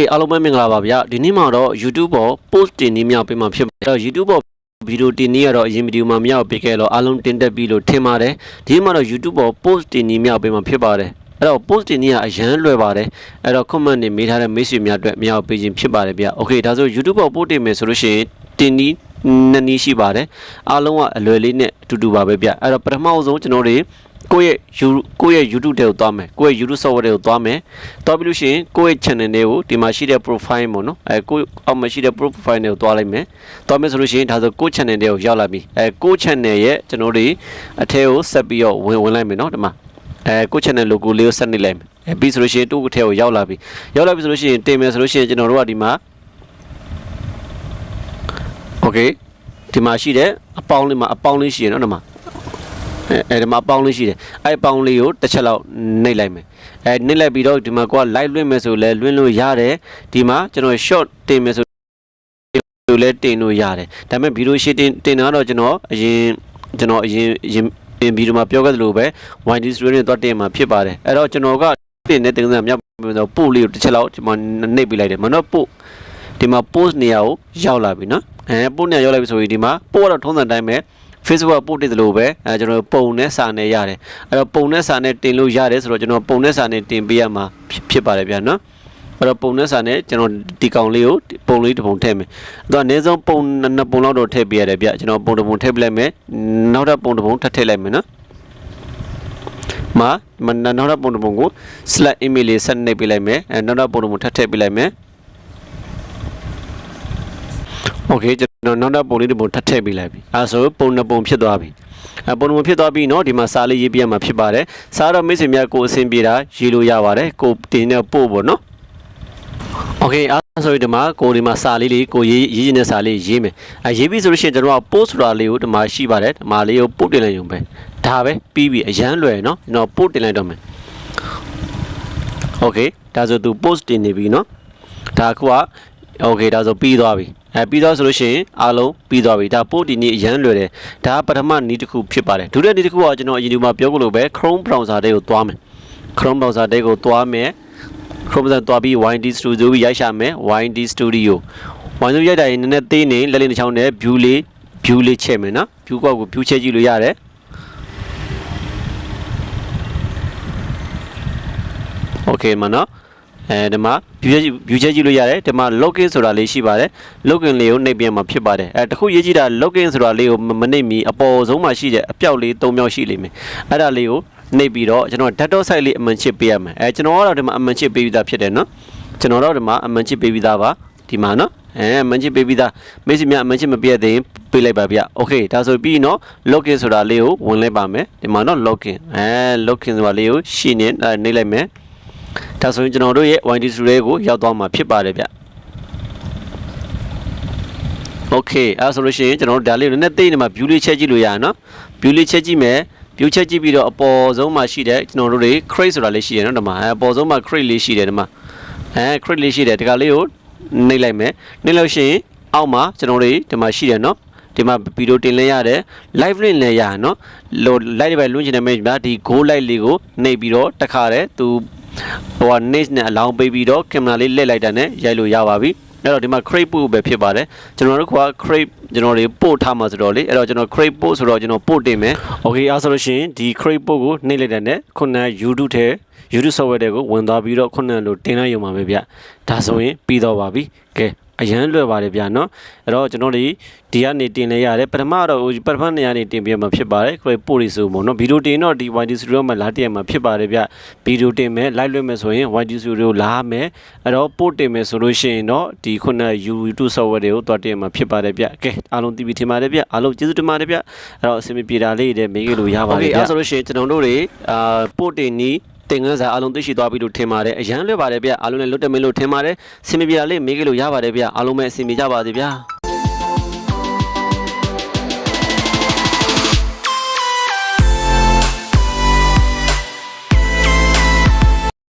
Okay အားလုံးပဲမင်္ဂလာပါဗျာဒီနေ့မှာတော့ YouTube ပေါ် post တင်နေမြောက်ပေးမှာဖြစ်ပါတယ်အဲ့တော့ YouTube ပေါ်ဗီဒီယိုတင်နေရတော့အရင်ဗီဒီယိုမှာမြောက်ပေးခဲ့တော့အားလုံးတင်တက်ပြီလို့ထင်ပါတယ်ဒီနေ့မှာတော့ YouTube ပေါ် post တင်နေမြောက်ပေးမှာဖြစ်ပါတယ်အဲ့တော့ post တင်နေရအရန်လွယ်ပါတယ်အဲ့တော့ comment တွေမေးထားတဲ့မိတ်ဆွေများအတွက်မြောက်ပေးခြင်းဖြစ်ပါတယ်ဗျာ Okay ဒါဆို YouTube ပေါ် post တင်မယ်ဆိုလို့ရှိရင်တင်နီးနှစ်နည်းရှိပါတယ်အားလုံးကအလွယ်လေးနဲ့အတူတူပါပဲဗျအဲ့တော့ပထမအဆုံးကျွန်တော်တွေ ကိုယ့်ရဲ့ You- ကိုယ့်ရဲ့ YouTube တွေကိုသွားမယ်ကိုယ့်ရဲ့ YouTube software တွေကိုသွားမယ်သွားပြီးလို့ရှိရင်ကိုယ့်ရဲ့ channel တွေကိုဒီမှာရှိတဲ့ profile ပေါ့နော်အဲကိုယ့်အောက်မှာရှိတဲ့ profile တွေကိုသွားလိုက်မယ်သွားမယ်ဆိုလို့ရှိရင်ဒါဆိုကိုယ့် channel တွေကိုရောက်လာပြီအဲကိုယ့် channel ရဲ့ကျွန်တော်တို့အထဲကိုဆက်ပြီးတော့ဝင်ဝင်လိုက်မယ်နော်ဒီမှာအဲကိုယ့် channel logo လေးကိုဆက်နေလိုက်မယ်အဲပြီးဆိုလို့ရှိရင်သူ့အထဲကိုရောက်လာပြီရောက်လာပြီဆိုလို့ရှိရင်တင်မယ်ဆိုလို့ရှိရင်ကျွန်တော်တို့ကဒီမှာ Okay ဒီမှာရှိတဲ့အပေါင်းလေးမှာအပေါင်းလေးရှိရနော်ဒီမှာ အဲအဲဒီမှာအပေါင်းလေးရှိတယ်အဲအပေါင်းလေးကိုတစ်ချက်လောက်နှိပ်လိုက်မယ်အဲနှိပ်လိုက်ပြီးတော့ဒီမှာကိုက live လွှင့်မယ်ဆိုလဲလွှင့်လို့ရတယ်ဒီမှာကျွန်တော် short တင်မယ်ဆိုလို့လဲတင်လို့ရတယ်ဒါပေမဲ့ဗီဒီယိုရှင်းတင်တင်တာတော့ကျွန်တော်အရင်ကျွန်တော်အရင်အရင်ဗီဒီယိုမှာပြောခဲ့သလိုပဲ YD Studio နဲ့တော့တင်မှာဖြစ်ပါတယ်အဲ့တော့ကျွန်တော်ကတင်တဲ့တင်စံမြောက်ပြီးတော့ပို့လေးကိုတစ်ချက်လောက်ဒီမှာနှိပ်ပေးလိုက်တယ်မနော်ပို့ဒီမှာ post နေရာကိုရောက်လာပြီနော်အဲ post နေရာရောက်လာပြီဆိုရင်ဒီမှာ post ကတော့ထုံးစံတိုင်းပဲ Facebook ကပို့တည်တယ်လို့ပဲအဲကျွန်တော်ပုံနဲ့စာနဲ့ရတယ်အဲ့တော့ပုံနဲ့စာနဲ့တင်လို့ရတယ်ဆိုတော့ကျွန်တော်ပုံနဲ့စာနဲ့တင်ပေးရမှာဖြစ်ဖြစ်ပါတယ်ဗျာနော်အဲ့တော့ပုံနဲ့စာနဲ့ကျွန်တော်ဒီကောင်လေးကိုပုံလေးတစ်ပုံထည့်မယ်အဲ့တော့အနည်းဆုံးပုံနှစ်ပုံလောက်တော့ထည့်ပေးရတယ်ဗျာကျွန်တော်ပုံတစ်ပုံထည့်ပေးလိုက်မယ်နောက်ထပ်ပုံတစ်ပုံထပ်ထည့်လိုက်မယ်နော်မှာမနောက်ထပ်ပုံတစ်ပုံကို select email လေးဆက်နေပေးလိုက်မယ်အဲနောက်ထပ်ပုံတစ်ပုံထပ်ထည့်ပေးလိုက်မယ် โอเคကျွန်တော်နောက်နောက်ပုံလေးတစ်ပုံထပ်ထည့်ပေးလိုက်ပြီအဲဆိုပုံနှစ်ပုံဖြစ်သွားပြီအဲပုံနှစ်ပုံဖြစ်သွားပြီเนาะဒီမှာစာလေးရေးပြရမှာဖြစ်ပါတယ်စာတော့မိတ်ဆွေများကိုအဆင်ပြေတာရေးလို့ရပါတယ်ကိုတင်တဲ့ပို့ပေါ့เนาะโอเคအဲဆိုဒီမှာကိုဒီမှာစာလေးလေးကိုရေးရေးနေတဲ့စာလေးရေးမယ်အဲရေးပြီဆိုလို့ရှိရင်ကျွန်တော်က post ဆိုတာလေးကိုဒီမှာရှိပါတယ်ဒီမှာလေးကိုပို့တင်လိုက်ရုံပဲဒါပဲပြီးပြီအရန်လွယ်เนาะကျွန်တော်ပို့တင်လိုက်တော့မယ်โอเคဒါဆိုသူ post တင်နေပြီเนาะဒါက โอเคဒါဆိုပြီးသွားပြီအဲပြီးသွားဆိုလို့ရှိရင်အားလုံးပြီးသွားပြီဒါပို့ဒီနေ့အရန်လွယ်တယ်ဒါကပထမနည်းတစ်ခုဖြစ်ပါတယ်ဒုတိယနည်းတစ်ခုကကျွန်တော်အရင်ဒီမှာပြောကြလို့ပဲ Chrome browser တဲ့ကိုသွားမယ် Chrome browser တဲ့ကိုသွားမယ် Chrome browser သွားပြီး YD Studio ပြီးရိုက်ရှာမယ် YD Studio YD ရိုက်တာရင်နည်းနည်းသေးနေလက်လေးတစ်ချောင်းနဲ့ view လေး view လေးချက်မယ်နော် view ကောက်ကို view ချက်ကြည့်လို့ရတယ် Okay မနော် အဲဒီမှာ view ချက် view ချက်ကြည့်လို့ရတယ်ဒီမှာ login ဆိုတာလေးရှိပါတယ် login လေးကိုနှိပ်ပြန်မှာဖြစ်ပါတယ်အဲတခုရေးကြည့်တာ login ဆိုတာလေးကိုမနှိပ်မီအပေါ်ဆုံးမှာရှိတဲ့အပြောက်လေး၃ပြောက်ရှိလိမ့်မယ်အဲ့ဒါလေးကိုနှိပ်ပြီးတော့ကျွန်တော် desktop site လေးအမှန်ချစ်ပေးရမယ်အဲကျွန်တော်ကတော့ဒီမှာအမှန်ချစ်ပေးပြီးသားဖြစ်တယ်နော်ကျွန်တော်တော့ဒီမှာအမှန်ချစ်ပေးပြီးသားပါဒီမှာနော်အဲမန်ချစ်ပေးပြီးသားမိတ်ဆွေများမန်ချစ်မပြည့်သေးရင်ပေးလိုက်ပါဗျ။ Okay ဒါဆိုပြီးနော် login ဆိုတာလေးကိုဝင်လိုက်ပါမယ်။ဒီမှာနော် login အဲ login ဆိုတာလေးကိုရှင်းနေနေလိုက်မယ်။ ဒါဆိုရင်ကျွန်တော်တို့ရဲ့ YD Studio ကိုရောက်သွားမှာဖြစ်ပါတယ်ဗျโอเคအဲဆိုလို့ရှိရင်ကျွန်တော်တို့ဒါလေးကိုနည်းနည်းသိနေမှာ view လေးချက်ကြည့်လို့ရအောင်နော် view လေးချက်ကြည့်မယ် view ချက်ကြည့်ပြီးတော့အပေါ်ဆုံးမှာရှိတဲ့ကျွန်တော်တို့တွေ crate ဆိုတာလေးရှိတယ်နော်ဒီမှာအဲအပေါ်ဆုံးမှာ crate လေးရှိတယ်ဒီမှာအဲ crate လေးရှိတယ်ဒီကလေးကိုနှိပ်လိုက်မယ်နှိပ်လို့ရှိရင်အောက်မှာကျွန်တော်တို့ဒီမှာရှိတယ်နော်ဒီမှာဗီဒီယိုတင်လဲရတယ် live link လဲရတယ်နော်လို့ live တွေပဲလွှင့်ချင်တယ်မဲ့ဒီ go live လေးကိုနှိပ်ပြီးတော့တခါတည်းသူ ဟိုက niche နဲ့အလောင်းပေးပြီးတော့ကင်မရာလေးလက်လိုက်တာနဲ့ရိုက်လို့ရပါပြီအဲ့တော့ဒီမှာ crate ပို့ပဲဖြစ်ပါတယ်ကျွန်တော်တို့က crate ကျွန်တော်တွေပို့ထားမှာဆိုတော့လေအဲ့တော့ကျွန်တော် crate ပို့ဆိုတော့ကျွန်တော်ပို့တင်မယ် okay အားဆိုလို့ရှိရင်ဒီ crate ပို့ကိုနှိပ်လိုက်တဲ့နဲ့ခုနက YouTube ထဲ YouTube software တွေကိုဝင်သွားပြီးတော့ခုနကလို့တင်လိုက်ရုံပါပဲဗျဒါဆိုရင်ပြီးတော့ပါပြီကဲ အရန်လွယ်ပါတယ်ဗျာနော်အဲ့တော့ကျွန်တော်တို့ဒီကနေတင်လဲရတယ်ပထမတော့ပထမနေရာနေတင်ပြမှာဖြစ်ပါတယ်ခရပို့ရီဆိုပေါ့နော်ဗီဒီယိုတင်တော့ဒီ YD Studio မှာလာတင်ရမှာဖြစ်ပါတယ်ဗျဗီဒီယိုတင်မယ် live လွှင့်မယ်ဆိုရင် YD Studio လာမယ်အဲ့တော့ပို့တင်မယ်ဆိုလို့ရှိရင်တော့ဒီခုန YouTube software တွေကိုတွားတင်မှာဖြစ်ပါတယ်ဗျကဲအားလုံးသိပြီထင်ပါတယ်ဗျအားလုံးကျေးဇူးတင်ပါတယ်ဗျအဲ့တော့အဆင်ပြေတာလေးတွေမေးကြလို့ရပါတယ်ဗျအဲ့ဆိုလို့ရှိရင်ကျွန်တော်တို့တွေအာပို့တင်နီး တင်ငန်းစာအားလုံးသိရှိသွားပြီလို့ထင်ပါတယ်အရန်လွယ်ပါတယ်ဗျအားလုံးလည်းလွတ်တယ်မလို့ထင်ပါတယ်စင်မပြေတာလေးမေးကြလို့ရပါတယ်ဗျအားလုံးပဲအဆင်ပြေကြပါစေဗျာ